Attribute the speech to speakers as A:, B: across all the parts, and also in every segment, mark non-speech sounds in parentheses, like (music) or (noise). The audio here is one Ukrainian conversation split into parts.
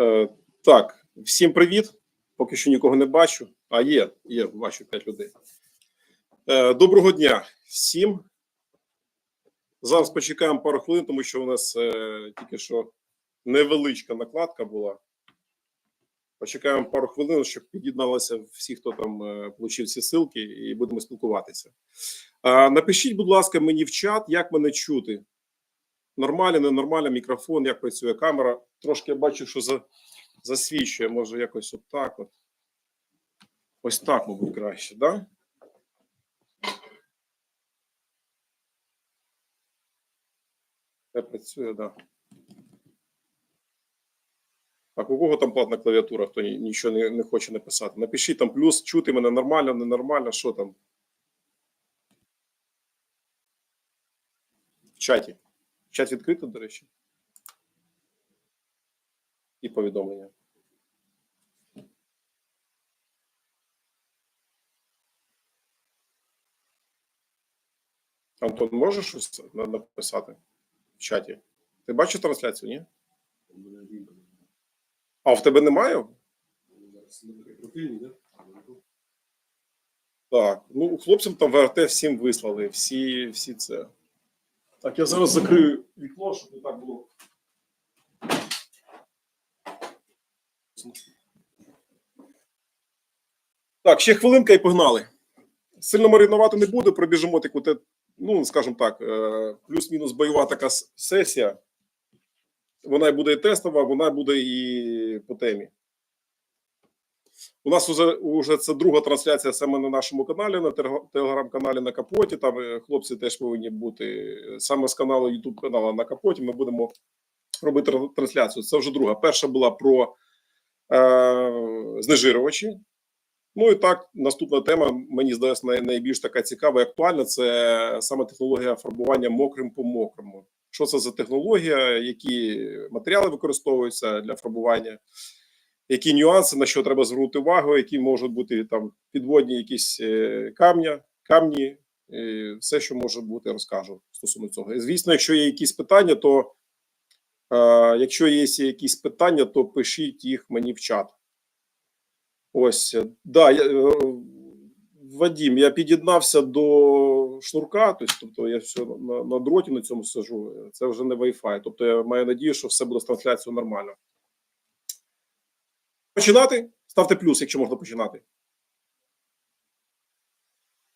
A: Е, так, всім привіт. Поки що нікого не бачу. А є, є, бачу 5 людей. Е, доброго дня всім. Зараз почекаємо пару хвилин, тому що у нас е, тільки що невеличка накладка була. Почекаємо пару хвилин, щоб під'єдналися всі, хто там отримав ці ссылки, і будемо спілкуватися. Напишіть, будь ласка, мені в чат, як мене чути. Нормально, ненормально, мікрофон, як працює камера. Трошки я бачу, що за, засвічує, може якось отак. От. Ось так, мабуть, краще, так? Да? Це працює, так. Да. Так, у кого там платна клавіатура, хто нічого не, не хоче написати? Напишіть там плюс, чути мене нормально, ненормально, що там? В чаті. Чат відкрито, до речі. І повідомлення. Антон, можеш щось написати в чаті? Ти бачиш трансляцію, ні? А в тебе немає? Так, ну хлопцям там ВРТ всім вислали, всі, всі це. Так, я зараз закрию вікно, щоб не так було. Так, ще хвилинка і погнали. Сильно маринувати не буду, пробіжимо таку, ну, скажімо так, е, плюс-мінус бойова така сесія. Вона буде і тестова, вона буде і по темі. У нас уже, уже це друга трансляція саме на нашому каналі, на теле- телеграм-каналі на Капоті. Там е, хлопці теж повинні бути саме з каналу YouTube каналу на Капоті. Ми будемо робити трансляцію. Це вже друга. Перша була про е, знежирювачі. Ну і так, наступна тема, мені здається, найбільш така цікава і актуальна. Це саме технологія фарбування мокрим по мокрому. Що це за технологія, які матеріали використовуються для фарбування, які нюанси, на що треба звернути увагу, які можуть бути там підводні якісь е, камня, камні, е, все, що може бути, розкажу стосовно цього. І, звісно, якщо є якісь питання, то е, якщо є якісь питання, то пишіть їх мені в чат. Ось, да, я, Вадім, я під'єднався до шнурка, тобто я все на, на дроті на цьому сижу. Це вже не Wi-Fi. Тобто я маю надію, що все буде з трансляцією нормально. Починати? Ставте плюс, якщо можна починати.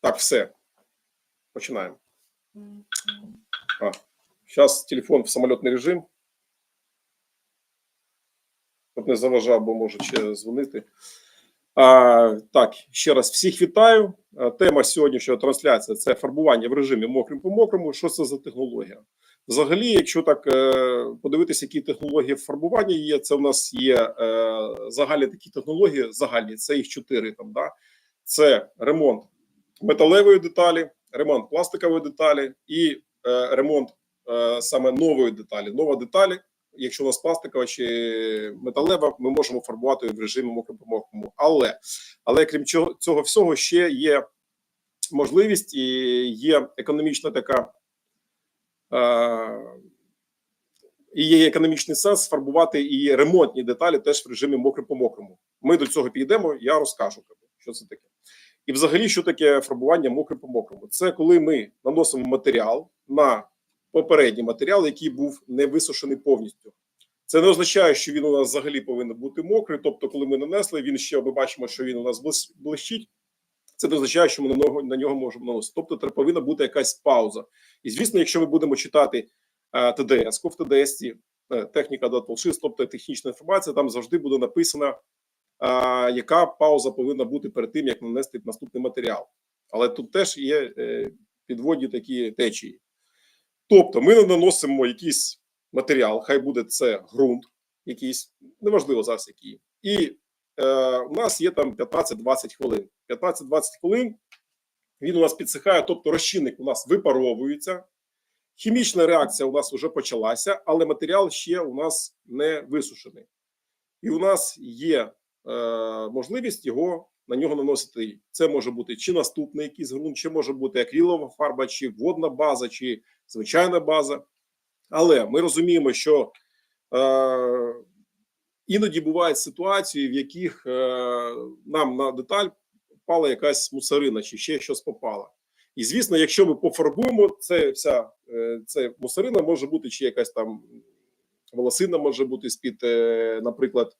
A: Так, все. Починаємо. А, зараз телефон в самольотний режим. Щоб не заважав, бо може ще дзвонити. А, так, ще раз всіх вітаю. Тема сьогоднішньої трансляції це фарбування в режимі мокрим по мокрому. Що це за технологія? Взагалі, якщо так е, подивитися, які технології фарбування є, це у нас є е, загальні такі технології. Загальні це їх чотири. Там да це ремонт металевої деталі, ремонт пластикової деталі і е, ремонт саме нової деталі. Нова деталі, якщо у нас пластикова чи металева, ми можемо фарбувати в режимі мокрим. Але але крім цього всього ще є можливість і є економічна така. І є економічний сенс фарбувати і ремонтні деталі теж в режимі мокрим по мокрому. Ми до цього підійдемо, я розкажу, що це таке. І взагалі, що таке фарбування мокрим по мокрому? Це коли ми наносимо матеріал на попередній матеріал, який був не висушений повністю. Це не означає, що він у нас взагалі повинен бути мокрий. Тобто, коли ми нанесли, він ще ми бачимо, що він у нас блищить. Це не означає, що ми на нього на нього можемо наносити. Тобто, треба повинна бути якась пауза. І звісно, якщо ми будемо читати е, ТДС, в ТДС, е, техніка датполшист, тобто технічна інформація, там завжди буде написано, а, яка пауза повинна бути перед тим, як нанести наступний матеріал. Але тут теж є е, підводні такі течії. Тобто, ми не наносимо якийсь матеріал, хай буде це ґрунт, якийсь, неважливо зараз який. І е, у нас є там 15-20 хвилин. 15-20 хвилин він у нас підсихає, тобто розчинник у нас випаровується. Хімічна реакція у нас вже почалася, але матеріал ще у нас не висушений. І у нас є е, можливість його на нього наносити. Це може бути чи наступний якийсь ґрунт, чи може бути акрилова фарба, чи водна база, чи звичайна база. Але ми розуміємо, що е, іноді бувають ситуації, в яких е, нам на деталь впала якась мусорина чи ще щось попало. І звісно, якщо ми пофарбуємо, це вся е, це мусорина може бути чи якась там волосина може бути з-під, е, наприклад,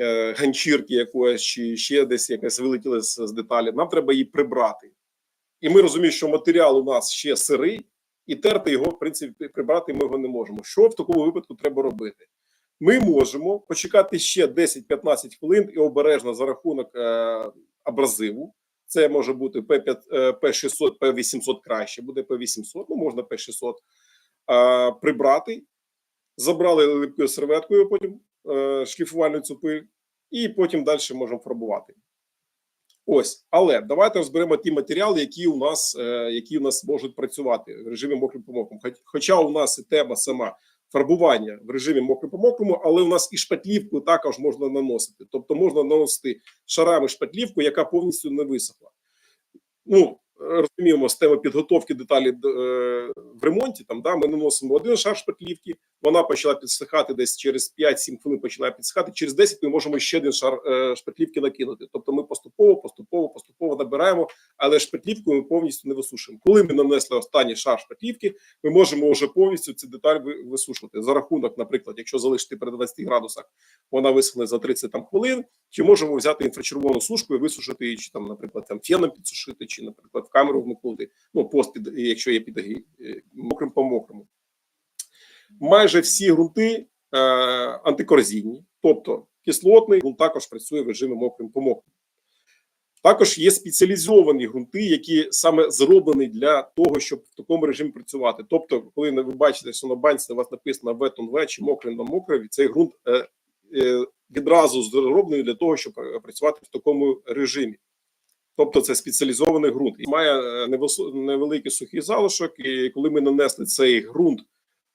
A: е, ганчірки якоїсь, чи ще десь якась вилетіла з, з деталі. Нам треба її прибрати. І ми розуміємо, що матеріал у нас ще сирий, і терти його, в принципі, прибрати ми його не можемо. Що в такому випадку треба робити? Ми можемо почекати ще 10-15 хвилин і обережно за рахунок абразиву. Це може бути P5, е, P600, P800 краще, буде P800, ну можна P600, е, прибрати, забрали липкою серветкою, потім е, шліфувальну цю пиль, і потім далі можемо фарбувати. Ось, але давайте розберемо ті матеріали, які у нас е, які у нас можуть працювати в режимі мокрим по мокрому. Хоч- Хоча у нас і тема сама фарбування в режимі мокрий по але у нас і шпатлівку також можна наносити. Тобто можна наносити шарами шпатлівку, яка повністю не висохла. Ну розуміємо, теми підготовки деталі е, в ремонті. Там да ми наносимо один шар шпатлівки, вона почала підсихати десь через 5-7 хвилин починає підсихати. Через 10 ми можемо ще один шар е, шпатлівки накинути. Тобто ми поступово, поступово, поступово набираємо, але шпатлівку ми повністю не висушуємо. Коли ми нанесли останній шар шпатлівки, ми можемо вже повністю цю деталь висушувати за рахунок, наприклад, якщо залишити при 20 градусах, вона висохне за 30 там хвилин. Чи можемо взяти інфрачервону сушку і висушити її, чи там, наприклад, там феном підсушити, чи, наприклад, камеру вмикнути. Ну, пост під, якщо є під е, мокрим по мокрому. Майже всі ґрунти е, антикорозійні, тобто кислотний ґрунт також працює в режимі мокрим по мокрому. Також є спеціалізовані ґрунти, які саме зроблені для того, щоб в такому режимі працювати. Тобто, коли ви бачите, що на банці у вас написано on wet чи мокрий на мокрий, цей ґрунт е, е, відразу зроблений для того, щоб е, працювати в такому режимі. Тобто це спеціалізований ґрунт і має е, невеликий сухий залишок. І коли ми нанесли цей ґрунт,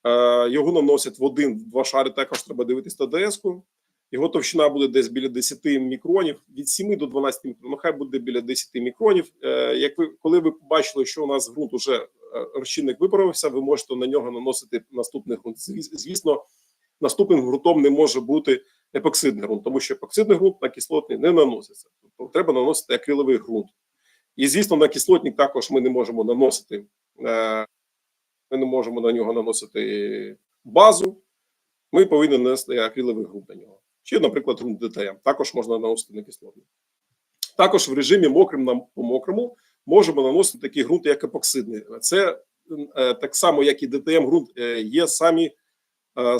A: е, його наносять в один-два шари. Також треба дивитись на ДС-ку. Його товщина буде десь біля 10 мікронів, від 7 до 12 мікронів. Нехай буде біля 10 мікронів. Е, Як ви коли ви побачили, що у нас ґрунт уже розчинник виправився, ви можете на нього наносити наступний ґрунт. Звісно, наступним ґрунтом не може бути епоксидний ґрунт, тому що епоксидний ґрунт на кислотний не наноситься. Тобто треба наносити акриловий ґрунт. І звісно, на кислотник також ми не можемо наносити. е, Ми не можемо на нього наносити базу. Ми повинні нанести акриловий ґрунт на нього. Чи, наприклад, ґрунт ДТМ. Також можна наносити на кислотник. Також в режимі мокрим на мокрому можемо наносити такий ґрунт, як епоксидний. Це е, так само, як і ДТМ ґрунт, е, є самі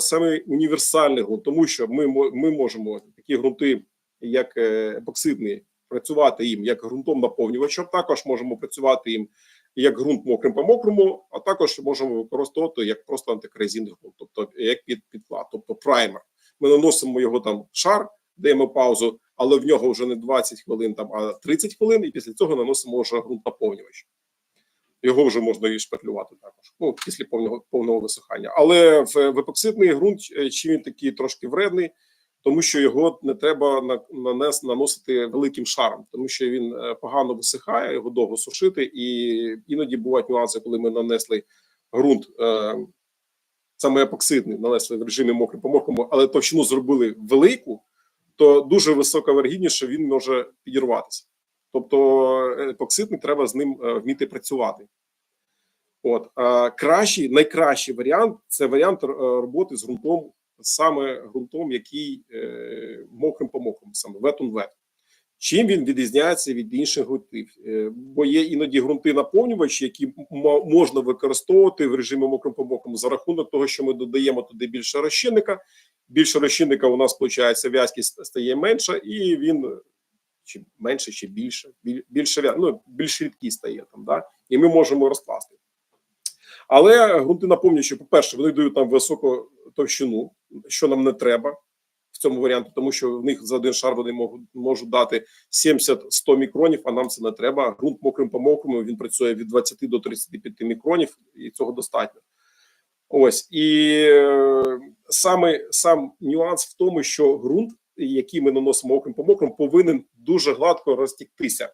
A: саме універсальний ґрунт, тому що ми, ми можемо такі ґрунти, як е, епоксидний, працювати їм як ґрунтом наповнювачем. Також можемо працювати їм як ґрунт мокрим по мокрому, а також можемо використовувати як просто антикорозійний ґрунт, тобто як під підклад, тобто праймер. Ми наносимо його там шар, даємо паузу, але в нього вже не 20 хвилин, там а 30 хвилин, і після цього наносимо вже ґрунт наповнювач. Його вже можна і шпатлювати також, ну після повного повного висихання. Але в, в епоксидний ґрунт е, чи він такий трошки вредний, тому що його не треба на, нанес, наносити великим шаром, тому що він е, погано висихає, його довго сушити, і іноді бувають нюанси, коли ми нанесли ґрунт е, саме епоксидний, нанесли в режимі мокрим по мокрому, але товщину зробили велику, то дуже висока вергідність, що він може підірватися. Тобто епоксидний треба з ним е, вміти працювати. От а кращий, найкращий варіант це варіант е, роботи з ґрунтом, саме ґрунтом, який е, мокрим по мокрому, саме wet. Чим він відрізняється від інших ґрунтів? Е, Бо є іноді ґрунти наповнювачі, які можна використовувати в режимі мокрим по мокрому за рахунок того, що ми додаємо туди більше розчинника. Більше розчинника у нас виходить, в'язкість стає менша, і він чи менше, чи більше, біль- більше ну, більш рідкий стає там, да? і ми можемо розкласти. Але ґрунти наповнюючі, по-перше, вони дають нам високу товщину, що нам не треба в цьому варіанті, тому що в них за один шар вони можуть, можуть дати 70-100 мікронів, а нам це не треба. Ґрунт мокрим по мокрому він працює від 20 до 35 мікронів, і цього достатньо. Ось і е, саме сам нюанс в тому, що ґрунт, який ми наносимо мокрим по мокрому, повинен дуже гладко розтіктися.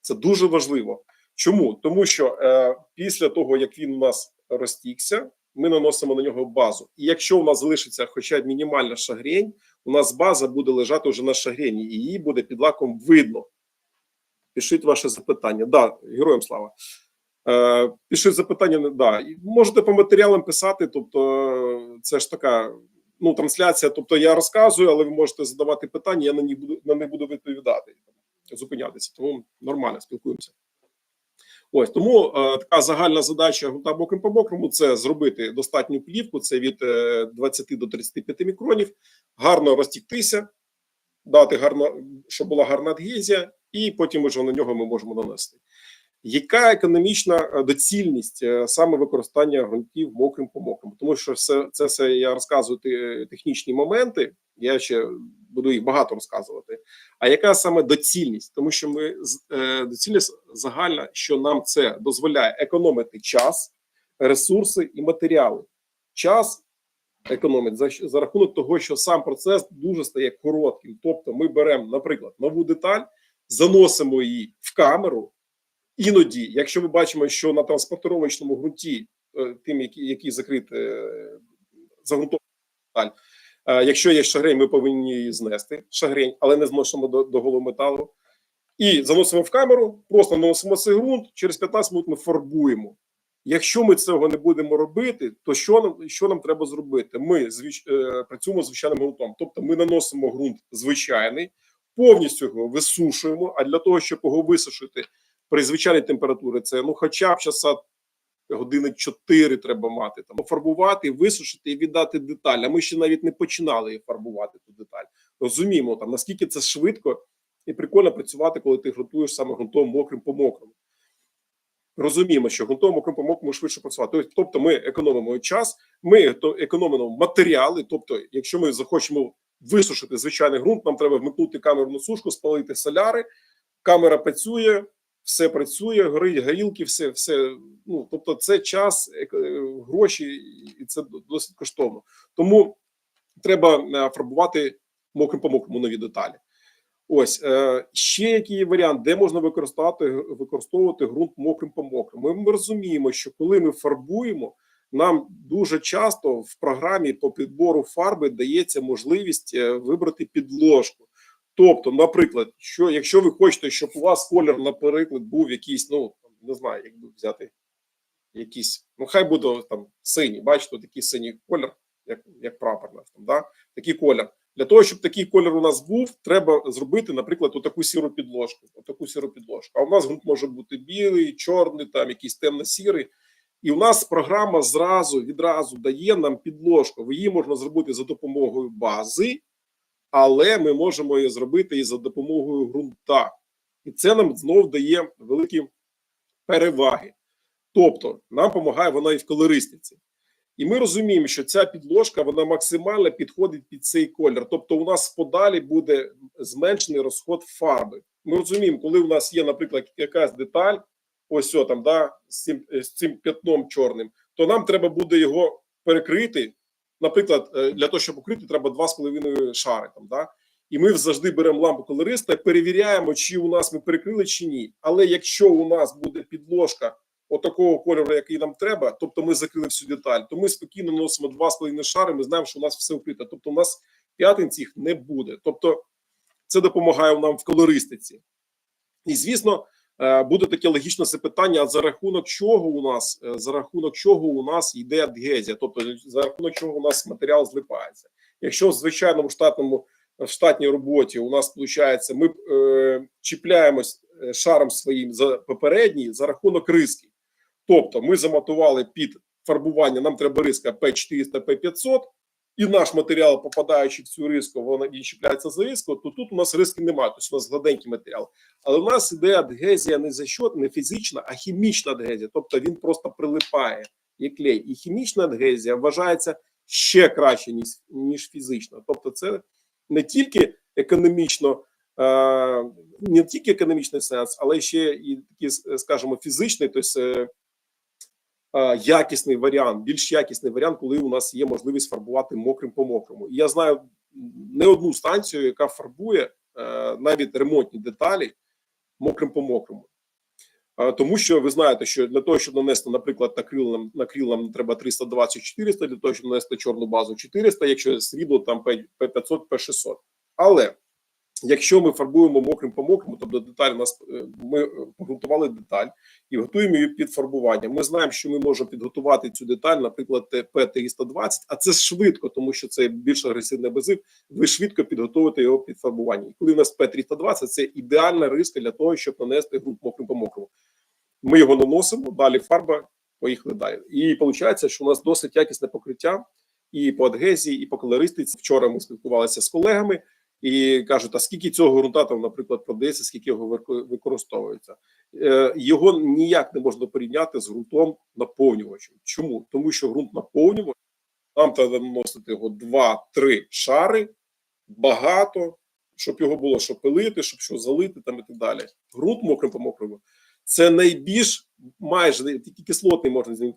A: Це дуже важливо. Чому? Тому що е, після того, як він у нас розтікся, ми наносимо на нього базу. І якщо у нас залишиться хоча б мінімальна шагрень, у нас база буде лежати вже на шагрені, і її буде під лаком видно. Пишіть ваше запитання. Да, героям слава. Е, пишіть запитання. Да. Можете по матеріалам писати, тобто е, це ж така ну, трансляція. Тобто я розказую, але ви можете задавати питання, я на них буду на них буду відповідати, зупинятися. Тому нормально спілкуємося. Ось тому е, така загальна задача грунта боком по мокрому це зробити достатню плівку. Це від е, 20 до 35 мікронів, гарно розтіктися, дати гарно, щоб була гарна адгезія, і потім вже на нього ми можемо нанести. Яка економічна е, доцільність е, саме використання ґрунтів мокрим по мокрому? Тому що все це все я розказую технічні моменти. Я ще буду їх багато розказувати. А яка саме доцільність? Тому що ми е, доцільність загальна, що нам це дозволяє економити час, ресурси і матеріали. Час економить за, за рахунок того, що сам процес дуже стає коротким. Тобто, ми беремо, наприклад, нову деталь, заносимо її в камеру. Іноді, якщо ми бачимо, що на транспортировочному ґрунті, е, тим, який, який закритий загрунтований е, якщо є шагрень, ми повинні її знести шагрень, але не зносимо до, до голого металу. І заносимо в камеру, просто наносимо цей ґрунт, через 15 минут ми фарбуємо. Якщо ми цього не будемо робити, то що нам що нам треба зробити? Ми звич, е, працюємо звичайним ґрунтом, тобто ми наносимо ґрунт звичайний, повністю його висушуємо. А для того, щоб його висушити при звичайній температурі, це ну, хоча б часа години 4 треба мати там пофарбувати, висушити і віддати деталь. А ми ще навіть не починали фарбувати ту деталь. Розуміємо там наскільки це швидко і прикольно працювати, коли ти готуєш саме ґрунтом мокрим по мокрому. Розуміємо, що ґрунтом мокрим по мокрому швидше працювати. Тобто- Тобто, ми економимо час, ми економимо матеріали. Тобто, якщо ми захочемо висушити звичайний ґрунт, нам треба вмикнути камеру на сушку, спалити соляри. Камера працює, все працює, горить горілки, все, все. Ну тобто, це час, е, гроші, і це досить коштовно. Тому треба е, фарбувати мокрим по мокрому нові деталі. Ось е, ще який варіант, де можна використати використовувати ґрунт мокрим по мокрому. Ми, розуміємо, що коли ми фарбуємо, нам дуже часто в програмі по підбору фарби дається можливість вибрати підложку. Тобто, наприклад, що якщо ви хочете, щоб у вас колір, наприклад, був якийсь, ну не знаю, як би взяти якийсь, ну хай буде там синій, бачите, такий синій колір, як, як прапор наш там, да? такий колір. Для того, щоб такий колір у нас був, треба зробити, наприклад, отаку сіру підложку. Отаку сіру підложку. А у нас ґрунт може бути білий, чорний, там якийсь темно-сірий. І у нас програма зразу відразу дає нам підложку. Її можна зробити за допомогою бази, але ми можемо її зробити і за допомогою ґрунта. І це нам знов дає великі переваги. Тобто, нам допомагає вона і в колористиці. І ми розуміємо, що ця підложка вона максимально підходить під цей колір. Тобто, у нас подалі буде зменшений розход фарби. Ми розуміємо, коли у нас є, наприклад, якась деталь, ось о, там, да, з цим, з цим п'ятном чорним, то нам треба буде його перекрити. Наприклад, е, для того, щоб покрити, треба 2,5 шари. Там, да? І ми завжди беремо лампу колориста перевіряємо, чи у нас ми перекрили, чи ні. Але якщо у нас буде підложка отакого кольору, який нам треба, тобто ми закрили всю деталь, то ми спокійно носимо 2,5 шари, ми знаємо, що у нас все вкрите. Тобто, у нас п'ятин цих не буде. Тобто, це допомагає нам в колористиці. І звісно, буде таке логічне запитання: за рахунок чого у нас е, за рахунок чого у нас йде адгезія, тобто за рахунок чого у нас матеріал злипається. Якщо в звичайному штатному в штатній роботі у нас виходить, ми е, чіпляємось е, шаром своїм за попередній за рахунок риски. Тобто, ми заматували під фарбування, нам треба риска P400, P500, і наш матеріал, попадаючи в цю риску, вона він чіпляється за риску, то тут у нас риски немає, тобто у нас гладенький матеріал. Але у нас іде адгезія не за що, не фізична, а хімічна адгезія. Тобто він просто прилипає як клей. І хімічна адгезія вважається ще краще, ніж, ніж фізична. Тобто, це не тільки економічно, е, не тільки економічний сенс, але ще і такий, скажімо, фізичний, тобто е, е, якісний варіант, більш якісний варіант, коли у нас є можливість фарбувати мокрим по мокрому. І я знаю не одну станцію, яка фарбує е, навіть ремонтні деталі мокрим по мокрому. Тому що ви знаєте, що для того, щоб нанести, наприклад, на крил нам на крил нам треба 320-400, для того, щоб нанести чорну базу 400, якщо срібло там P500, P600. Але якщо ми фарбуємо мокрим по мокрому, тобто деталь у нас е, ми погрунтували деталь і готуємо її під фарбування. Ми знаємо, що ми можемо підготувати цю деталь, наприклад, P320, а це швидко, тому що це більш агресивний абразив. Ви швидко підготуєте його під фарбування. І коли у нас P320, це ідеальна риска для того, щоб нанести ґрунт мокрим по мокрому. Ми його наносимо, далі фарба, поїхали далі. І виходить, що у нас досить якісне покриття і по адгезії, і по колористиці. Вчора ми спілкувалися з колегами і кажуть: а скільки цього ґрунта там, наприклад, продається, скільки його використовується? Е, Його ніяк не можна порівняти з ґрунтом наповнювачем. Чому? Тому що ґрунт наповнювач, нам треба наносити його 2-3 шари багато, щоб його було що пилити, щоб що залити там і так далі. Ґрунт мокрим по мокрому. Це найбільш майже тільки кислотний можна з ним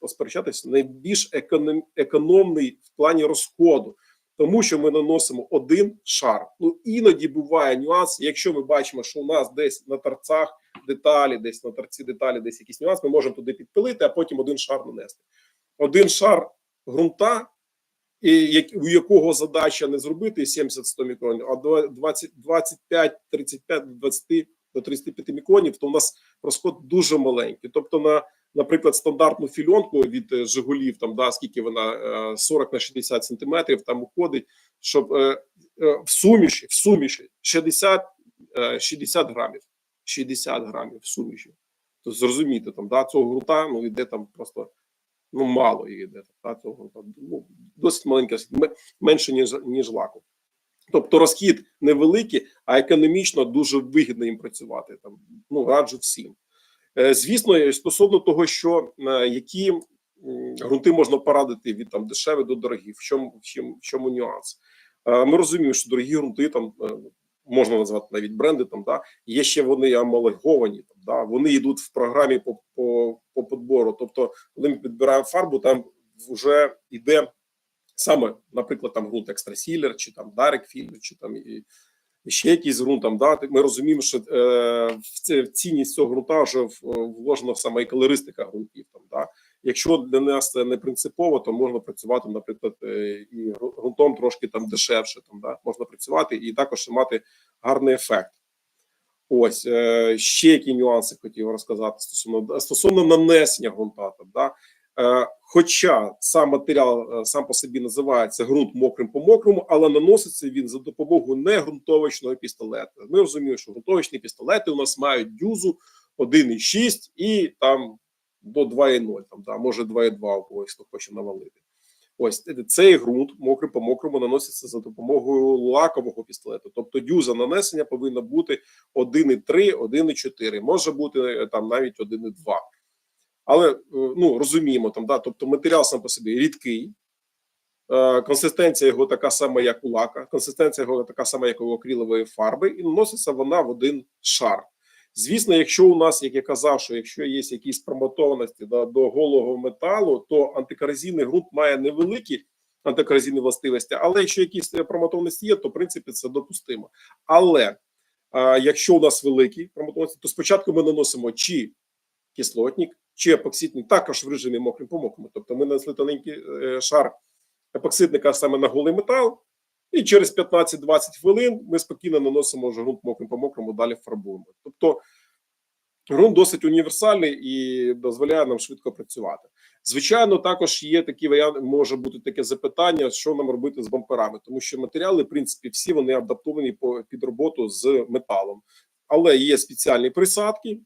A: посперечатися, найбільш економ, економний в плані розходу, тому що ми наносимо один шар. Ну іноді буває нюанс. Якщо ми бачимо, що у нас десь на торцях деталі, десь на торці деталі, десь якийсь нюанс, ми можемо туди підпилити, а потім один шар нанести. Один шар ґрунта, і у якого задача не зробити 70-100 мікронів, а 20, 25, 35, 20 до 35 мікронів, то у нас розход дуже маленький. Тобто, на, наприклад, стандартну фільонку від е, Жигулів, там да, скільки вона 40 на 60 сантиметрів, там уходить, щоб е, е, в суміші, в суміші 60, е, 60 грамів. 60 грамів в суміші. То зрозуміти, там да, цього грунта ну йде там просто ну мало йде. Да, цього грунта. Ну, досить маленьке, менше ніж ніж лаку. Тобто розхід невеликий, а економічно дуже вигідно їм працювати. Там ну раджу всім. Е, звісно, стосовно того, що е, які ґрунти можна порадити від там дешевих до дорогих, в чому в чому, в чому нюанс? Е, ми розуміємо, що дорогі ґрунти там можна назвати навіть бренди. Там да є ще вони амалоговані. Там да вони йдуть в програмі по по, по підбору. Тобто, коли ми підбираємо фарбу, там вже йде саме, наприклад, там ґрунт екстрасілер, чи там Дарек Фільм, чи там і ще якийсь ґрунт там. Да, ми розуміємо, що е, в, цінність цього ґрунта вже вложена саме і колористика ґрунтів. Там да. Якщо для нас це не принципово, то можна працювати, наприклад, е, і ґрунтом трошки там дешевше. Там да можна працювати і також мати гарний ефект. Ось е, ще які нюанси хотів розказати стосовно стосовно нанесення ґрунта. Там, да. Е, хоча сам матеріал сам по собі називається ґрунт мокрим по мокрому, але наноситься він за допомогою не ґрунтовочного пістолета. Ми розуміємо, що ґрунтовочні пістолети у нас мають дюзу 1,6 і там до 2,0, там да, може 2,2 у когось хто хоче навалити. Ось цей ґрунт мокрий по мокрому наноситься за допомогою лакового пістолету. Тобто дюза нанесення повинна бути 1,3, 1,4, може бути е, там навіть 1,2. Але е, ну розуміємо там, да, тобто матеріал сам по собі рідкий, е, консистенція його така сама, як у лака, консистенція його така сама, як у акрилової фарби, і наноситься вона в один шар. Звісно, якщо у нас, як я казав, що якщо є якісь промотованості до, до голого металу, то антикоразійний ґрунт має невеликі антикоразійні властивості, але якщо якісь промотованості є, то в принципі це допустимо. Але а, якщо у нас великі промотованості, то спочатку ми наносимо чи кислотник, чи епоксидник, також в режимі мокрим по. Тобто ми нанесли тоненький е, шар епоксидника саме на голий метал. І через 15-20 хвилин ми спокійно наносимо ґрунт мокрим по мокрому, далі фарбуємо. Тобто ґрунт досить універсальний і дозволяє нам швидко працювати. Звичайно, також є такі варіанти, може бути таке запитання, що нам робити з бамперами, тому що матеріали, в принципі, всі вони адаптовані під роботу з металом, але є спеціальні присадки.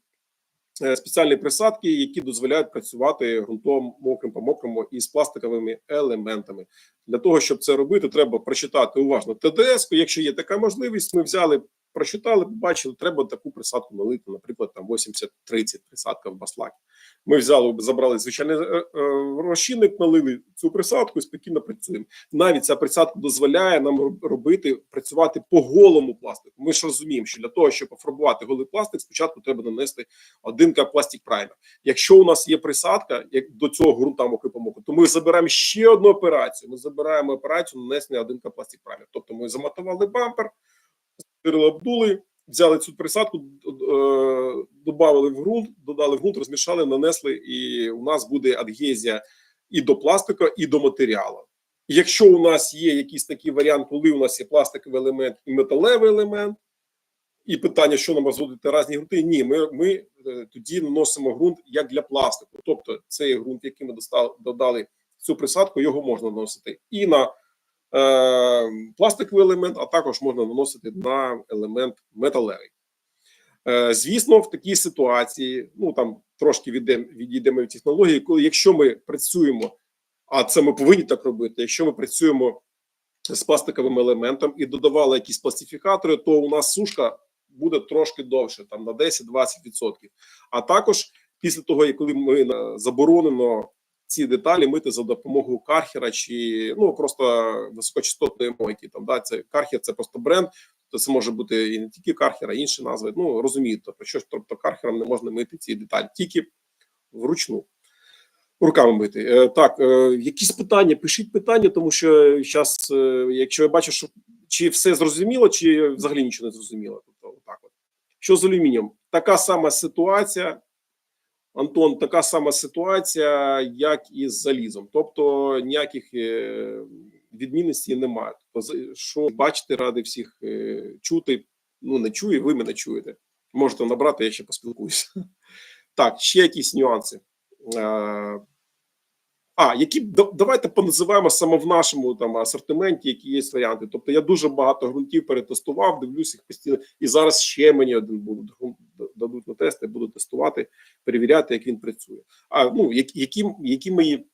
A: Е, спеціальні присадки, які дозволяють працювати ґрунтом мокрим по мокрому і з пластиковими елементами. Для того щоб це робити, треба прочитати уважно ТДС. Якщо є така можливість, ми взяли прочитали, побачили, треба таку присадку налити, наприклад, там 80-30 присадка в баслакі. Ми взяли, забрали звичайний е, е, розчинник, налили цю присадку і спокійно працюємо. Навіть ця присадка дозволяє нам робити працювати по голому пластику. Ми ж розуміємо, що для того, щоб пофарбувати голий пластик, спочатку треба нанести один пластик праймер. Якщо у нас є присадка, як до цього ґрунта мокрипомоку, то ми забираємо ще одну операцію. Ми забираємо операцію нанесення один пластик праймер. Тобто ми заматували бампер. Обдули, взяли цю присадку, е, додали в ґрунт, додали в ґрунт, розмішали, нанесли, і у нас буде адгезія і до пластика, і до матеріалу. Якщо у нас є якийсь такий варіант, коли у нас є пластиковий елемент і металевий елемент, і питання, що нам розводити різні ґрунти, ні, ми, ми е, тоді наносимо ґрунт як для пластику. Тобто цей ґрунт, який ми додали цю присадку, його можна наносити і на пластиковий елемент, а також можна наносити на елемент металевий. Е, звісно, в такій ситуації, ну там трошки відійдемо, від технології, коли якщо ми працюємо, а це ми повинні так робити, якщо ми працюємо з пластиковим елементом і додавали якісь пластифікатори, то у нас сушка буде трошки довше, там на 10-20%. А також після того, коли ми е, заборонено ці деталі мити за допомогою кархера чи ну просто високочастотної мойки. Там да це кархер, це просто бренд. То це може бути і не тільки кархер, а інші назви. Ну розумієте, про що ж тобто кархером не можна мити ці деталі, тільки вручну. Руками мити. Е, так, е, якісь питання, пишіть питання, тому що зараз, е, якщо я бачу, що чи все зрозуміло, чи взагалі нічого не зрозуміло. Тобто, отак от. Що з алюмінієм? Така сама ситуація. Антон, така сама ситуація, як і з залізом. Тобто ніяких е, відмінностей немає. Тобто, що бачите, ради всіх е, чути. Ну, не чує, ви мене чуєте. Можете набрати, я ще поспілкуюся. Так, ще якісь нюанси. А, які да- давайте поназиваємо саме в нашому там асортименті, які є варіанти. Тобто я дуже багато ґрунтів перетестував, дивлюсь їх постійно, і зараз ще мені один будуть дадуть на тести, буду тестувати, перевіряти, як він працює. А ну які, які мої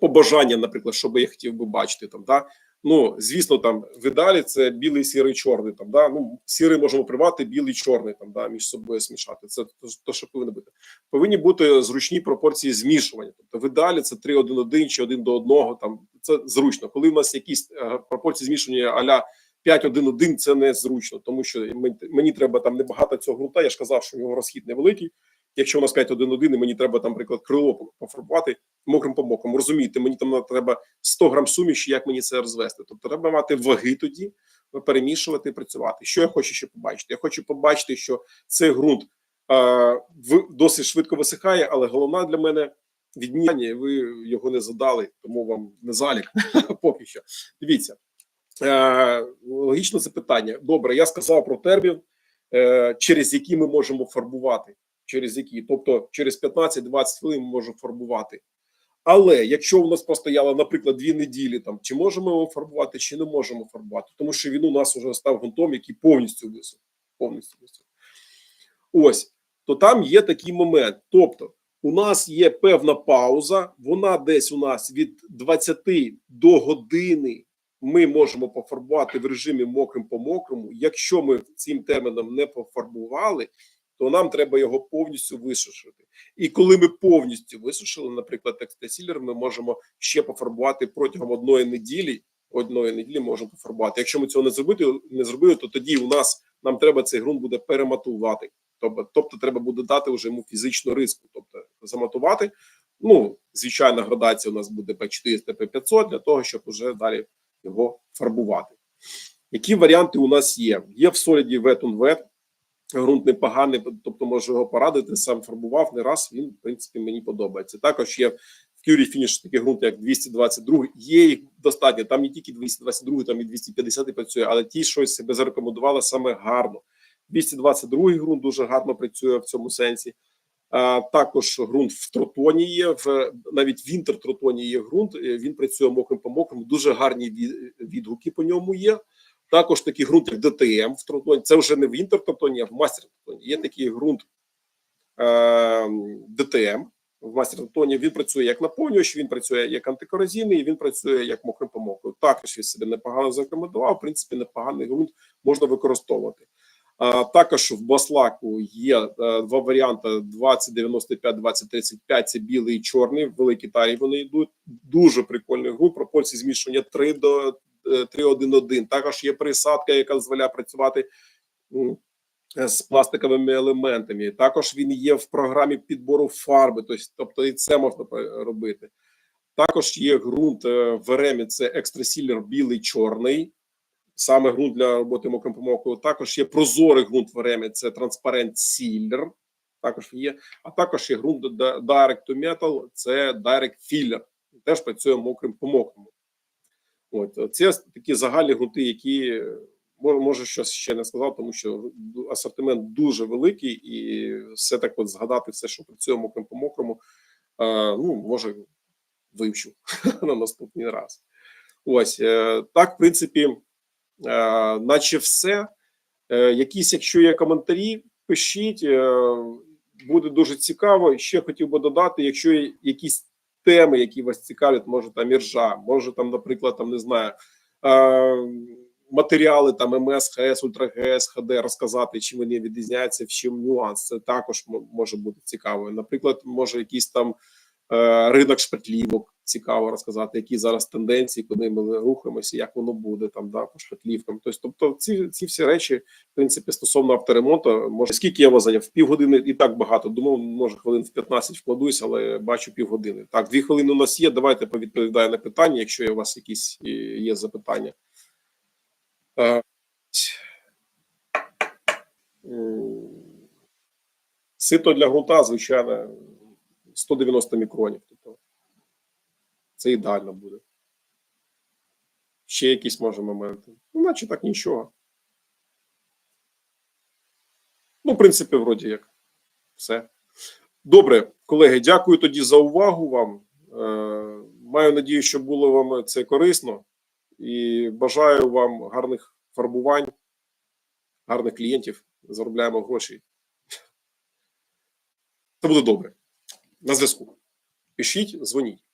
A: побажання, наприклад, що би я хотів би бачити там, да. Ну, звісно, там в ідеалі це білий, сірий, чорний. Там да ну сірий можемо привати, білий, чорний там да між собою смішати. Це то, що повинно бути. Повинні бути зручні пропорції змішування. Тобто, в ідеалі це 3-1-1 чи 1 до 1, Там це зручно. Коли в нас якісь е, пропорції змішування аля 5-1-1, це не зручно, тому що мені, мені треба там небагато цього грунта. Я ж казав, що його розхід невеликий. Якщо у нас 5-1-1, і мені треба там, наприклад, крило пофарбувати мокрим по мокрому. Розумієте, мені там треба 100 грам суміші, як мені це розвести. Тобто треба мати ваги тоді, перемішувати і працювати. Що я хочу ще побачити? Я хочу побачити, що цей ґрунт е, досить швидко висихає, але головна для мене відміння, ви його не задали, тому вам не залік (laughs) поки що. Дивіться. Е, логічне запитання. Добре, я сказав про термін, е, через який ми можемо фарбувати. Через які, тобто через 15-20 хвилин ми можемо фарбувати. Але якщо у нас постояло, наприклад, дві неділі, там чи можемо його фарбувати, чи не можемо фарбувати, тому що він у нас вже став ґрунтом, який повністю висох. Повністю висох. Ось то там є такий момент. Тобто, у нас є певна пауза, вона десь у нас від 20 до години. Ми можемо пофарбувати в режимі мокрим по мокрому. Якщо ми цим терміном не пофарбували, то нам треба його повністю висушити. І коли ми повністю висушили, наприклад, текстосілер, ми можемо ще пофарбувати протягом одної неділі. Одної неділі можемо пофарбувати. Якщо ми цього не зробили, не зробили, то тоді у нас нам треба цей ґрунт буде перематувати. Тобто, тобто треба буде дати вже йому фізичну риску, тобто заматувати. Ну, звичайна градація у нас буде P400, P500 для того, щоб вже далі його фарбувати. Які варіанти у нас є? Є в соліді Wet on ґрунт непоганий, тобто можу його порадити. Сам фарбував не раз. Він, в принципі, мені подобається. Також є в Curie Finish такий ґрунт, як 222. Є їх достатньо. Там не тільки 222, там і 250 працює, але ті щось себе зарекомендували саме гарно. 222 ґрунт дуже гарно працює в цьому сенсі. А, також ґрунт в тротоні є. В навіть в інтертротоні є ґрунт. е, Він працює мокрим по мокрому. Дуже гарні відгуки по ньому є. Також такий ґрунт, як ДТМ в тротоні. Це вже не в інтертротоні, а в мастер-тротоні. Є такий ґрунт е, ДТМ в мастер-тротоні. Він працює як наповнювач, він працює як антикорозійний, він працює як мокрим по мокрому. Також він себе непогано зарекомендував. В принципі, непоганий ґрунт можна використовувати. Також в Баслаку є е, два варіанти: 2095, 2035 Це білий і чорний. В великій тарі вони йдуть. Дуже прикольний ґрунт. Пропорції змішування 3 до 3-1-1. Також є присадка, яка дозволяє працювати з пластиковими елементами. Також він є в програмі підбору фарби, тобто, і це можна робити. Також є ґрунт е, в Еремі, це екстрасілер білий чорний. саме ґрунт для роботи мокрим помокою. Також є прозорий ґрунт в ремі, це Transparent Sealer, також є, а також є ґрунт Di- Direct to Metal, це Direct Filler. Теж працює мокрим по мокрому. От це такі загальні ґрунти, які може, щось ще не сказав, тому що асортимент дуже великий, і все так от згадати, все, що працює мокрим по мокрому, е, ну може вивчу (laughs) на наступний раз. Ось е, так, в принципі, е, наче все. Якісь, якщо є коментарі, пишіть. Буде дуже цікаво. Ще хотів би додати, якщо є якісь теми, які вас цікавлять, може там іржа, може там, наприклад, там не знаю. Матеріали там МС, ХС, УлтраГС, ХД розказати, чим вони відрізняються, в чим нюанс. Це також може бути цікаво. Наприклад, може якийсь там е, ринок шпатлівок цікаво розказати, які зараз тенденції, куди ми рухаємося, як воно буде там да, по шпатлівкам. Тобто, тобто ці, ці всі речі, в принципі, стосовно авторемонту, може скільки я вас зайняв? Півгодини і так багато. Думав, може хвилин в 15 вкладусь, але бачу півгодини. Так, дві хвилини у нас є. Давайте повідповідаю на питання, якщо у вас якісь є запитання. Е, Сито для ґрунта, звичайно, 190 мікронів. Тобто це ідеально буде. Ще якісь може моменти. Ну, наче так нічого. Ну, в принципі, вроді як. Все. Добре, колеги, дякую тоді за увагу вам. Е, маю надію, що було вам це корисно. І бажаю вам гарних фарбувань, гарних клієнтів. Заробляємо гроші. Це буде добре. На зв'язку. Пишіть, дзвоніть.